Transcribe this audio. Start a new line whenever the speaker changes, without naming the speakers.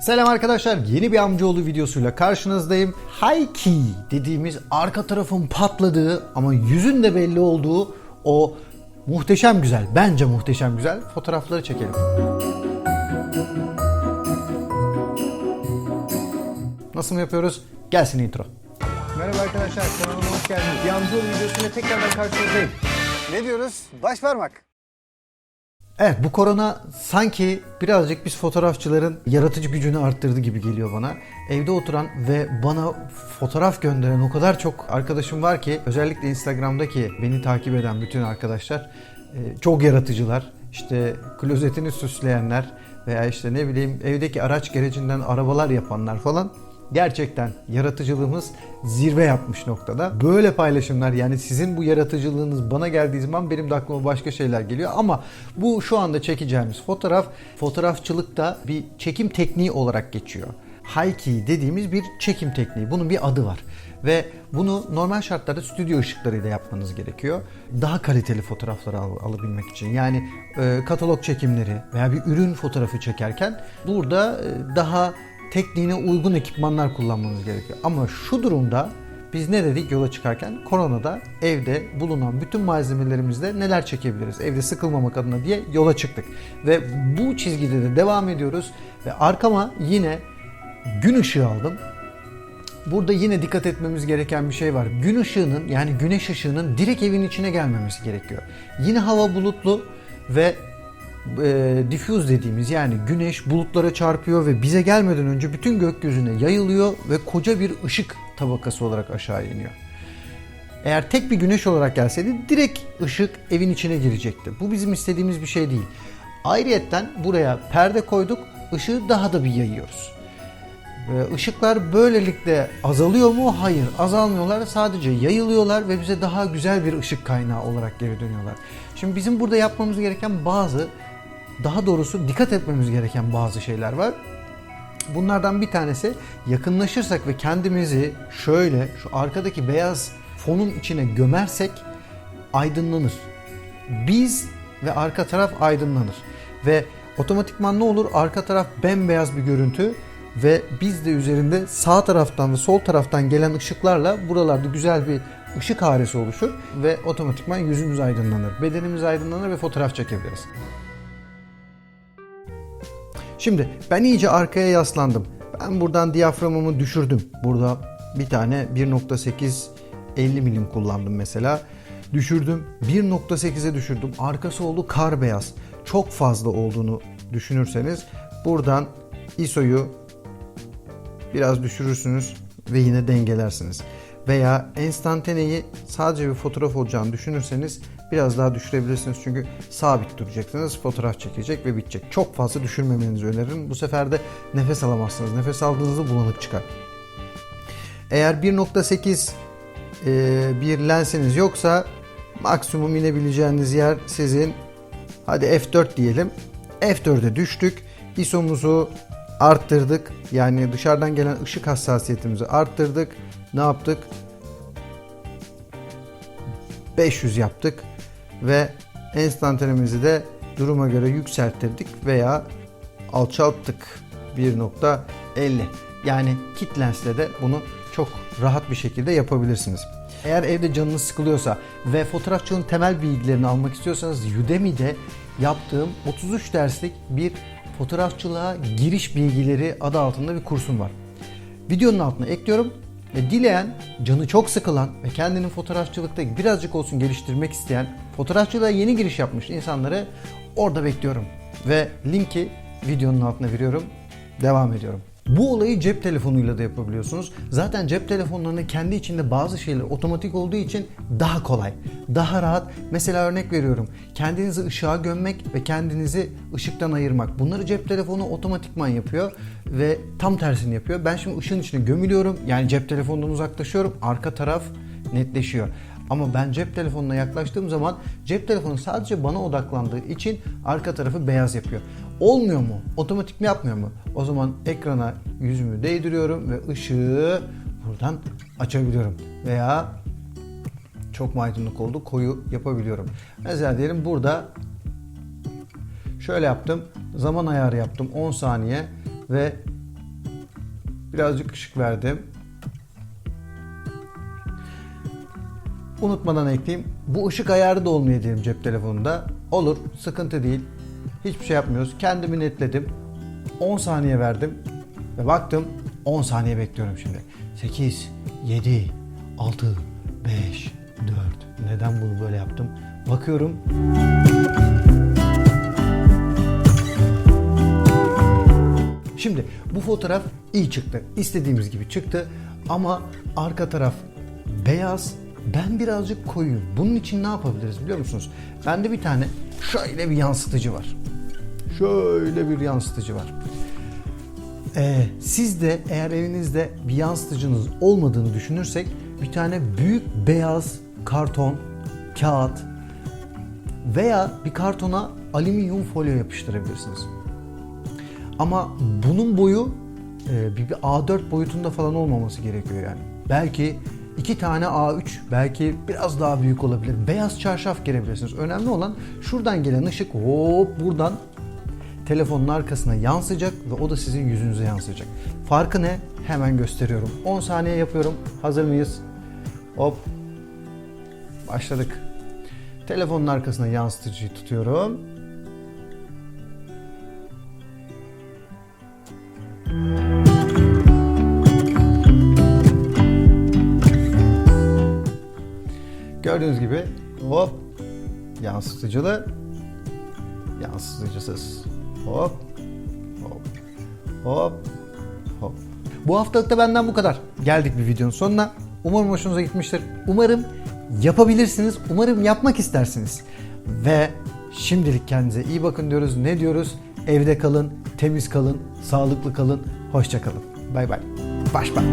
Selam arkadaşlar. Yeni bir amcaoğlu videosuyla karşınızdayım. Key dediğimiz arka tarafın patladığı ama yüzün de belli olduğu o muhteşem güzel, bence muhteşem güzel fotoğrafları çekelim. Nasıl mı yapıyoruz? Gelsin intro. Merhaba arkadaşlar, kanalıma hoş geldiniz. Bir amcaoğlu videosuyla tekrardan karşınızdayım.
Ne diyoruz? Baş parmak.
Evet bu korona sanki birazcık biz fotoğrafçıların yaratıcı gücünü arttırdı gibi geliyor bana. Evde oturan ve bana fotoğraf gönderen o kadar çok arkadaşım var ki özellikle Instagram'daki beni takip eden bütün arkadaşlar e, çok yaratıcılar. İşte klozetini süsleyenler veya işte ne bileyim evdeki araç gerecinden arabalar yapanlar falan gerçekten yaratıcılığımız zirve yapmış noktada. Böyle paylaşımlar yani sizin bu yaratıcılığınız bana geldiği zaman benim de aklıma başka şeyler geliyor ama bu şu anda çekeceğimiz fotoğraf fotoğrafçılıkta bir çekim tekniği olarak geçiyor. High dediğimiz bir çekim tekniği. Bunun bir adı var. Ve bunu normal şartlarda stüdyo ışıklarıyla yapmanız gerekiyor. Daha kaliteli fotoğrafları al- alabilmek için. Yani e, katalog çekimleri veya bir ürün fotoğrafı çekerken burada e, daha tekniğine uygun ekipmanlar kullanmanız gerekiyor. Ama şu durumda biz ne dedik yola çıkarken? Koronada evde bulunan bütün malzemelerimizle neler çekebiliriz? Evde sıkılmamak adına diye yola çıktık. Ve bu çizgide de devam ediyoruz. Ve arkama yine gün ışığı aldım. Burada yine dikkat etmemiz gereken bir şey var. Gün ışığının yani güneş ışığının direkt evin içine gelmemesi gerekiyor. Yine hava bulutlu ve e, diffuse dediğimiz yani güneş bulutlara çarpıyor ve bize gelmeden önce bütün gökyüzüne yayılıyor ve koca bir ışık tabakası olarak aşağı iniyor. Eğer tek bir güneş olarak gelseydi direkt ışık evin içine girecekti. Bu bizim istediğimiz bir şey değil. Ayrıyetten buraya perde koyduk, ışığı daha da bir yayıyoruz. Işıklar böylelikle azalıyor mu? Hayır, azalmıyorlar. Sadece yayılıyorlar ve bize daha güzel bir ışık kaynağı olarak geri dönüyorlar. Şimdi bizim burada yapmamız gereken bazı, daha doğrusu dikkat etmemiz gereken bazı şeyler var. Bunlardan bir tanesi yakınlaşırsak ve kendimizi şöyle şu arkadaki beyaz fonun içine gömersek aydınlanır. Biz ve arka taraf aydınlanır. Ve otomatikman ne olur? Arka taraf bembeyaz bir görüntü ve biz de üzerinde sağ taraftan ve sol taraftan gelen ışıklarla buralarda güzel bir ışık haresi oluşur ve otomatikman yüzümüz aydınlanır. Bedenimiz aydınlanır ve fotoğraf çekebiliriz. Şimdi ben iyice arkaya yaslandım. Ben buradan diyaframımı düşürdüm. Burada bir tane 1.8 50 milim kullandım mesela. Düşürdüm. 1.8'e düşürdüm. Arkası oldu kar beyaz. Çok fazla olduğunu düşünürseniz buradan ISO'yu biraz düşürürsünüz ve yine dengelersiniz. Veya enstantaneyi sadece bir fotoğraf olacağını düşünürseniz biraz daha düşürebilirsiniz. Çünkü sabit duracaksınız, fotoğraf çekecek ve bitecek. Çok fazla düşürmemenizi öneririm. Bu sefer de nefes alamazsınız. Nefes aldığınızda bulanık çıkar. Eğer 1.8 e, bir lensiniz yoksa maksimum inebileceğiniz yer sizin hadi f4 diyelim. F4'e düştük. ISO'muzu arttırdık. Yani dışarıdan gelen ışık hassasiyetimizi arttırdık. Ne yaptık? 500 yaptık ve enstantanemizi de duruma göre yükselttirdik veya alçalttık 1.50. Yani kit lensle de bunu çok rahat bir şekilde yapabilirsiniz. Eğer evde canınız sıkılıyorsa ve fotoğrafçılığın temel bilgilerini almak istiyorsanız Udemy'de yaptığım 33 derslik bir fotoğrafçılığa giriş bilgileri adı altında bir kursum var. Videonun altına ekliyorum ve dileyen, canı çok sıkılan ve kendini fotoğrafçılıkta birazcık olsun geliştirmek isteyen, fotoğrafçılığa yeni giriş yapmış insanları orada bekliyorum. Ve linki videonun altına veriyorum. Devam ediyorum. Bu olayı cep telefonuyla da yapabiliyorsunuz. Zaten cep telefonlarının kendi içinde bazı şeyler otomatik olduğu için daha kolay, daha rahat. Mesela örnek veriyorum. Kendinizi ışığa gömmek ve kendinizi ışıktan ayırmak. Bunları cep telefonu otomatikman yapıyor ve tam tersini yapıyor. Ben şimdi ışığın içine gömülüyorum. Yani cep telefonundan uzaklaşıyorum. Arka taraf netleşiyor. Ama ben cep telefonuna yaklaştığım zaman cep telefonu sadece bana odaklandığı için arka tarafı beyaz yapıyor. Olmuyor mu? Otomatik mi yapmıyor mu? O zaman ekrana yüzümü değdiriyorum ve ışığı buradan açabiliyorum. Veya çok mu aydınlık oldu? Koyu yapabiliyorum. Mesela diyelim burada şöyle yaptım. Zaman ayarı yaptım 10 saniye ve Birazcık ışık verdim. Unutmadan ekleyeyim. Bu ışık ayarı da olmayabilirim cep telefonunda. Olur, sıkıntı değil. Hiçbir şey yapmıyoruz. Kendimi netledim. 10 saniye verdim ve baktım 10 saniye bekliyorum şimdi. 8, 7, 6, 5, 4. Neden bunu böyle yaptım? Bakıyorum. Şimdi bu fotoğraf iyi çıktı. İstediğimiz gibi çıktı ama arka taraf beyaz. Ben birazcık koyuyum. Bunun için ne yapabiliriz biliyor musunuz? Bende bir tane şöyle bir yansıtıcı var. Şöyle bir yansıtıcı var. Ee, siz de eğer evinizde bir yansıtıcınız olmadığını düşünürsek bir tane büyük beyaz karton, kağıt veya bir kartona alüminyum folyo yapıştırabilirsiniz. Ama bunun boyu e, bir, bir A4 boyutunda falan olmaması gerekiyor yani. Belki iki tane A3, belki biraz daha büyük olabilir. Beyaz çarşaf gerebilirsiniz. Önemli olan şuradan gelen ışık hop buradan telefonun arkasına yansıyacak ve o da sizin yüzünüze yansıyacak. Farkı ne? Hemen gösteriyorum. 10 saniye yapıyorum. Hazır mıyız? Hop. Başladık. Telefonun arkasına yansıtıcıyı tutuyorum. Gördüğünüz gibi hop yansıtıcılı yansıtıcısız hop hop hop hop. Bu haftalık da benden bu kadar. Geldik bir videonun sonuna. Umarım hoşunuza gitmiştir. Umarım yapabilirsiniz. Umarım yapmak istersiniz. Ve şimdilik kendinize iyi bakın diyoruz. Ne diyoruz? Evde kalın, temiz kalın, sağlıklı kalın, hoşça kalın. Bay bay. Baş bay.